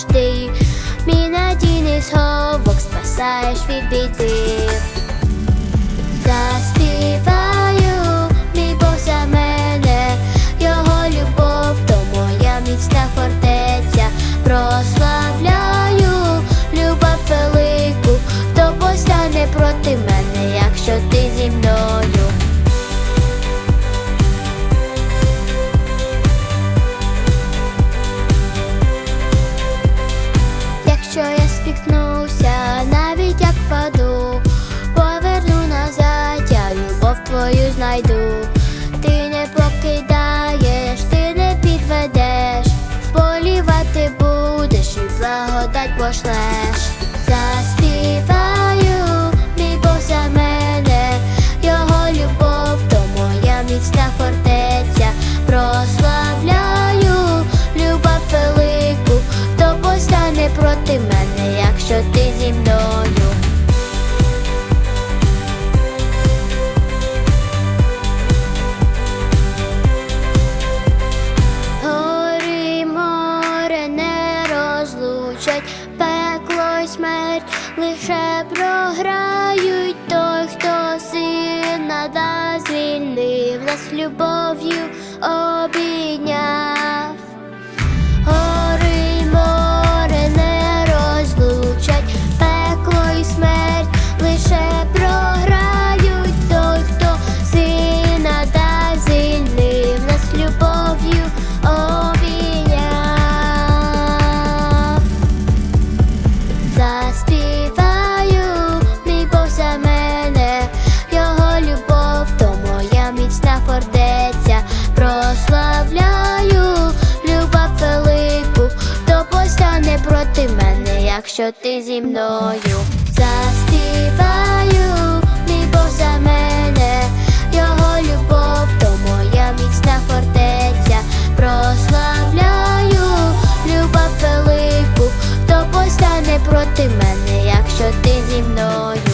завжди. Мій надійний сховок спасаєш від біди. Я навіть як впаду, поверну назад, я любов твою знайду. Ти не покидаєш, ти не підведеш, вполівати будеш і благодать пошлеш. Заспіваю, мій Бог за мене, його любов, то моя міцна фортеця. Прославляю любов велику, то постане проти мене, якщо ти зі мною. Гори море не розлучать, пекло й смерть лише програють той, хто сина да звільнив, нас любов'ю обійняв. якщо ти зі мною заспіваю, мій Бог за мене, його любов, то моя міцна фортеця, прославляю, любов велику, хто постане проти мене, якщо ти зі мною.